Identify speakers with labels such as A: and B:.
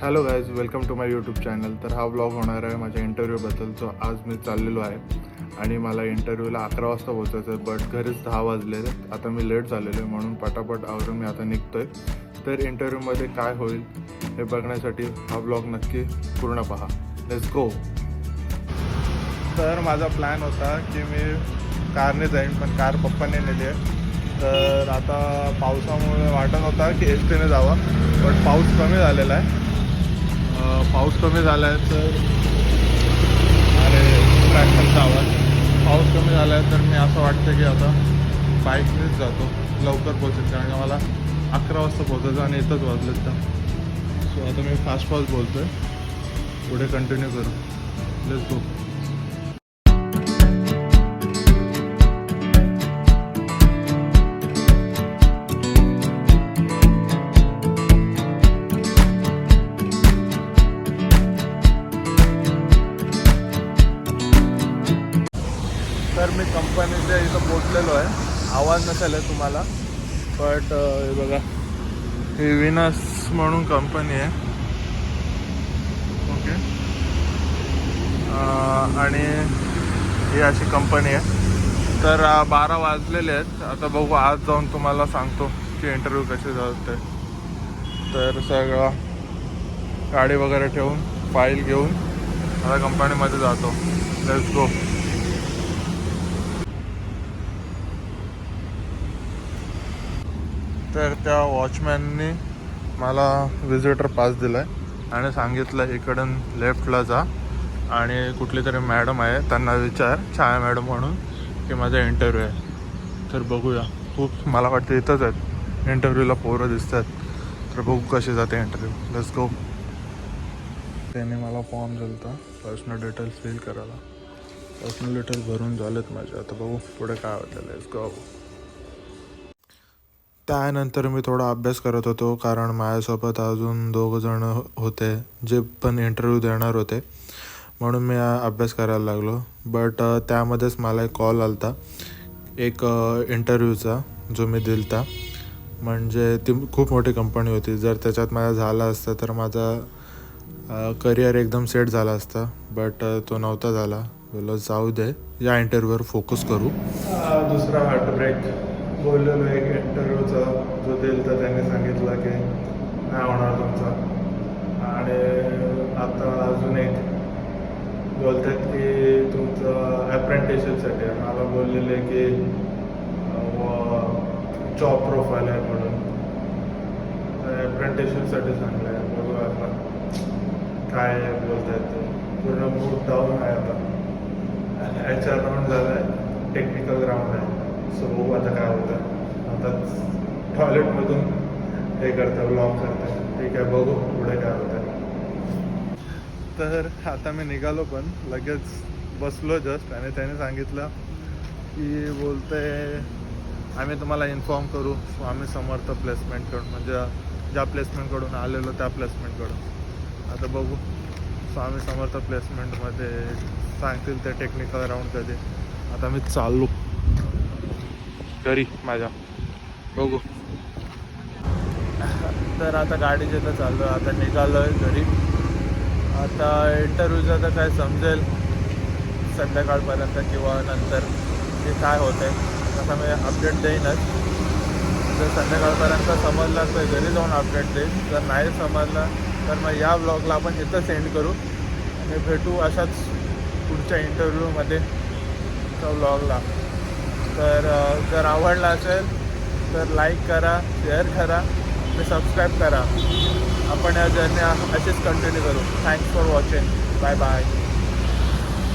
A: Hello guys welcome to my YouTube channel तर हा blog होणार आहे माझ्या इंटरव्ह्यूबद्दल जो आज मी चाललेलो आहे. आणि मला इंटरव्ह्यूला अकरा वाजता पोहोचायचं आहे बट घरीच दहा वाजले आहेत. आता मी लेट झालेलो आहे म्हणून पटापट आवरून मी आता निघतो आहे तर इंटरव्ह्यूमध्ये काय होईल हे बघण्यासाठी हा ब्लॉग नक्की पूर्ण पहा. लेट्स गो तर माझा प्लॅन होता की मी कारने जाईन पण कार पप्पाने नेली आहे. तर आता पावसामुळे वाटत होता की एस टीने जावा बट पाऊस कमी झालेला आहे. पाऊस कमी झाला आहे तर अरे ट्रॅक्टरचा आवाज. पाऊस कमी झाला आहे तर मी असं वाटतं की आता बाईकनेच जातो. लवकर पोहोचेल कारण का मला अकरा वाजता पोहोचायचं आणि इथंच वाजलेत तर सो आता मी फास्ट फास्ट बोलतो आहे पुढे कंटिन्यू करू. लेट्स गो मी कंपनीच्या इथं पोचलेलो आहे. आवाज नसेल आहे तुम्हाला. बट हे बघा. ही विनस म्हणून कंपनी आहे. ओके आणि ही अशी कंपनी आहे. तर बारा वाजलेले आहेत. आता बघू आज जाऊन तुम्हाला सांगतो की इंटरव्ह्यू कसे जाते तर सगळं गाडी वगैरे ठेवून फाईल घेऊन आता कंपनीमध्ये जातो. लेट्स गो तर त्या वॉचमॅननी मला विजिटर पास दिला आहे आणि सांगितलं इकडून लेफ्टला जा. आणि कुठली तरी मॅडम आहे त्यांना विचार छाया मॅडम म्हणून की माझा इंटरव्ह्यू आहे. तर बघूया. खूप मला वाटतं इथंच आहेत. इंटरव्ह्यूला पोरं दिसत आहेत तर बघू कसे जाते इंटरव्ह्यू लेट्स गो त्याने मला फॉर्म दिला होता पर्सनल डिटेल्स फिल करायला. पर्सनल डिटेल्स भरून झालेत माझे. आता बघू पुढे काय होतं लेट्स गो त्यानंतर मी थोडा अभ्यास करत होतो कारण माझ्यासोबत अजून दोघं जण हो-, होते जे पण इंटरव्ह्यू देणार होते. म्हणून मी अभ्यास करायला लागलो. बट त्यामध्येच मला एक कॉल आला होता एक इंटरव्ह्यूचा जो मी दिलता. म्हणजे ती खूप मोठी कंपनी होती. जर त्याच्यात माझा झाला असता तर माझा करिअर एकदम सेट झाला असता. बट तो नव्हता झाला. बोललो जाऊ दे या इंटरव्ह्यूवर फोकस करू. दुसरा हार्ट ब्रेक बोललेलो एक इंटरव्ह्यूचा जो दिल तर त्यांनी सांगितलं की नाही होणार तुमचा. आणि आता अजून एक बोलतात की तुमचं अप्रेंटिसशिपसाठी आहे. मला बोललेले की जॉब प्रोफाईल आहे म्हणून. अप्रेंटिसशिपसाठी चांगलं आहे बघू आता. काय बोलतायत ते? पूर्ण मूड डाऊन आहे आता. एच आर राऊंड झाला आहे टेक्निकल ग्राउंड आहे. सो बघू आता काय होतं आता टॉयलेटमधून हे करतं ब्लॉग करतं ठीक आहे बघू पुढे काय होतं. तर आता मी निघालो पण लगेच बसलो जस्ट आणि त्याने सांगितलं की बोलते आम्ही तुम्हाला इन्फॉर्म करू. स्वामी समर्थ प्लेसमेंटकडून म्हणजे ज्या प्लेसमेंटकडून आलेलो त्या प्लेसमेंटकडून आता बघू. स्वामी समर्थ प्लेसमेंटमध्ये सांगतील ते टेक्निकल राऊंड कधी. आता मी चाललो. घरी माझ्या. बघू. तर आता गाडी जिथं चाललो आता निघालो आहे घरी. आता इंटरव्ह्यूचं तर काय समजेल. संध्याकाळपर्यंत किंवा नंतर ते काय होतं आहे तसं मी अपडेट देईनच. जर संध्याकाळपर्यंत समजलं तर घरी जाऊन अपडेट देईन. जर नाही समजलं तर मग या ब्लॉगला आपण इथं सेंड करू. आणि भेटू अशाच पुढच्या इंटरव्ह्यूमध्ये त्या ब्लॉगला तर जर आवडला असेल तर लाईक करा शेअर करा आणि सबस्क्राईब करा. आपण या जर्नी असेच कंटिन्यू करू. Thanks for watching bye bye